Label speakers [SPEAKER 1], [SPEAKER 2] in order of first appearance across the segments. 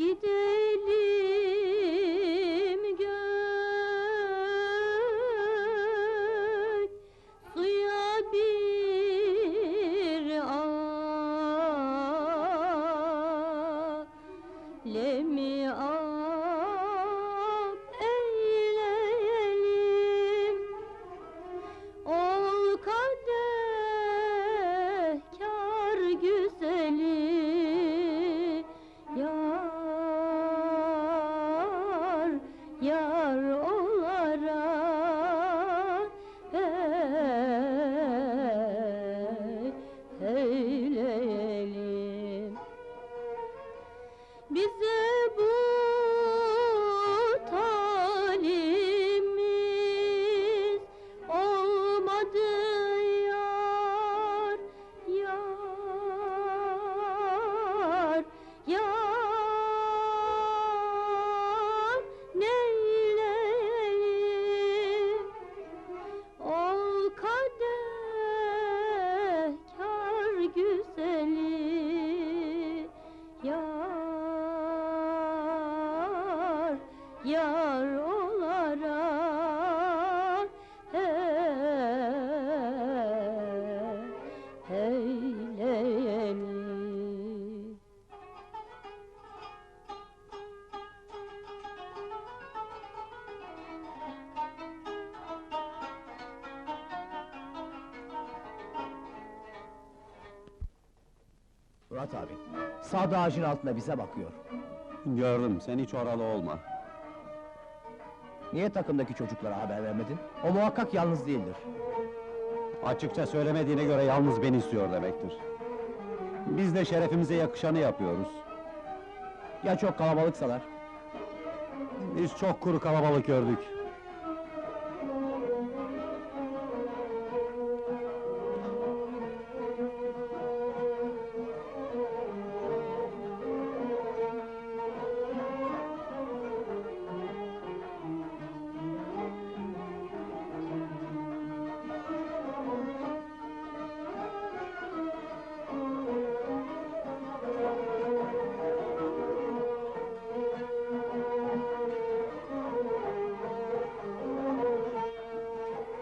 [SPEAKER 1] Gidelim gök suya bir alemi Yar, olarak hey, eyleyelim
[SPEAKER 2] Murat abi, sağda ağacın altında bize bakıyor.
[SPEAKER 3] Gördüm, sen hiç oralı olma.
[SPEAKER 2] Niye takımdaki çocuklara haber vermedin? O muhakkak yalnız değildir.
[SPEAKER 3] Açıkça söylemediğine göre yalnız beni istiyor demektir. Biz de şerefimize yakışanı yapıyoruz.
[SPEAKER 2] Ya çok kalabalıksalar?
[SPEAKER 3] Biz çok kuru kalabalık gördük.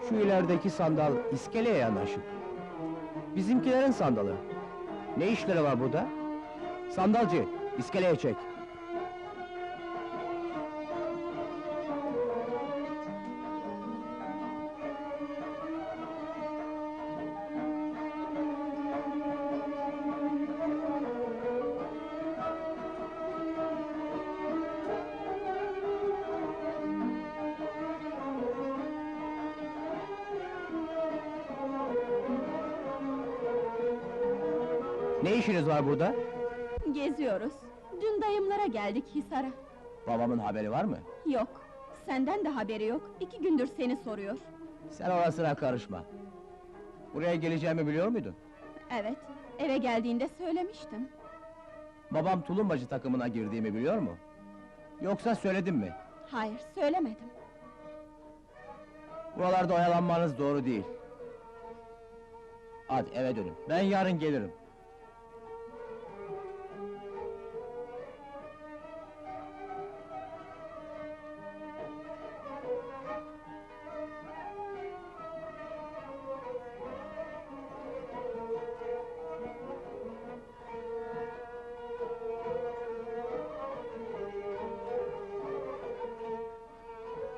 [SPEAKER 2] Şu ilerideki sandal iskeleye yanaşık. Bizimkilerin sandalı. Ne işleri var burada? Sandalcı, iskeleye çek. Ne işiniz var burada?
[SPEAKER 1] Geziyoruz. Dün dayımlara geldik Hisar'a.
[SPEAKER 2] Babamın haberi var mı?
[SPEAKER 1] Yok, senden de haberi yok. İki gündür seni soruyor.
[SPEAKER 2] Sen orasına karışma. Buraya geleceğimi biliyor muydun?
[SPEAKER 1] Evet, eve geldiğinde söylemiştim.
[SPEAKER 2] Babam tulumbacı takımına girdiğimi biliyor mu? Yoksa söyledim mi?
[SPEAKER 1] Hayır, söylemedim.
[SPEAKER 2] Buralarda oyalanmanız doğru değil. Hadi eve dönün. Ben yarın gelirim.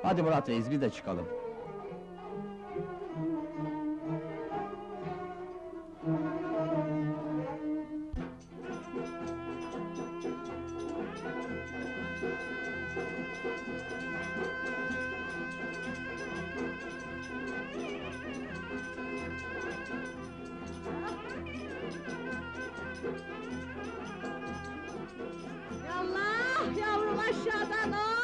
[SPEAKER 2] Hadi Murat Reis biz de çıkalım.
[SPEAKER 1] Allah yavrum aşağıdan oh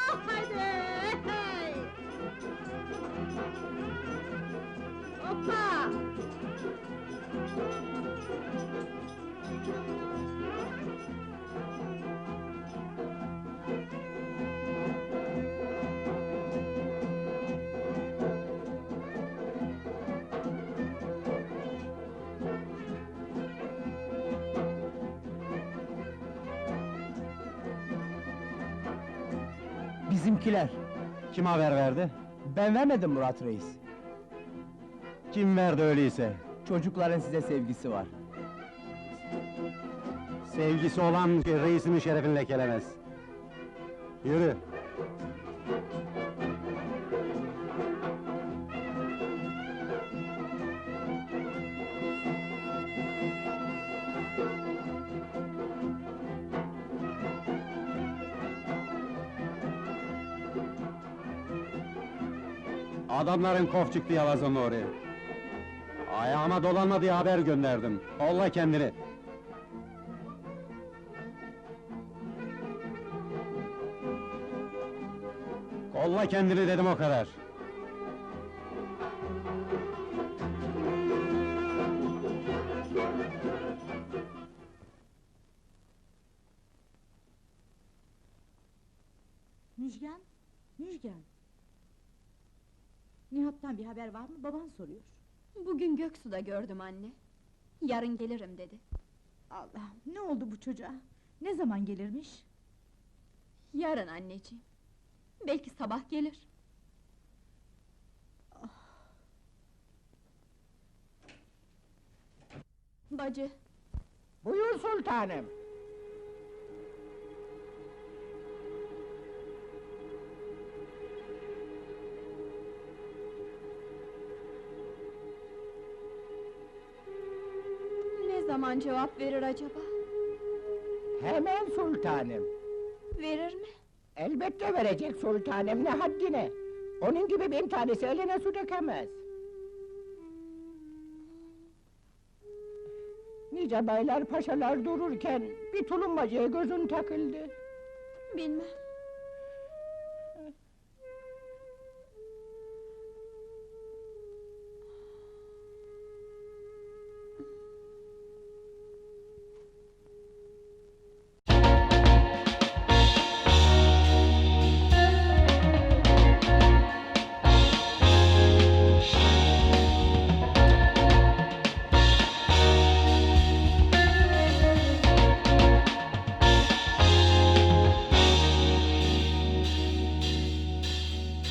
[SPEAKER 2] Bizimkiler.
[SPEAKER 3] Kim haber verdi?
[SPEAKER 2] Ben vermedim Murat Reis.
[SPEAKER 3] Kim verdi öyleyse?
[SPEAKER 2] Çocukların size sevgisi var.
[SPEAKER 3] Sevgisi olan reisimin şerefini lekelemez. Yürü. Adamların kof çıktı yalazın oraya. Ayağıma dolanma diye haber gönderdim. Kolla kendini. Kolla kendini dedim o kadar.
[SPEAKER 4] Müjgan, Müjgan. Nihat'tan bir haber var mı? Baban soruyor.
[SPEAKER 5] Bugün Göksu'da gördüm anne. Yarın gelirim dedi.
[SPEAKER 4] Allah, ne oldu bu çocuğa? Ne zaman gelirmiş?
[SPEAKER 5] Yarın anneciğim. Belki sabah gelir. Bacı,
[SPEAKER 6] Buyur sultanım.
[SPEAKER 5] Zaman cevap verir acaba?
[SPEAKER 6] Hemen sultanım.
[SPEAKER 5] Verir mi?
[SPEAKER 6] Elbette verecek sultanım ne haddine. Onun gibi bin tanesi eline su dökemez. Nice baylar paşalar dururken bir tulumbacıya gözün takıldı.
[SPEAKER 5] Bilmem.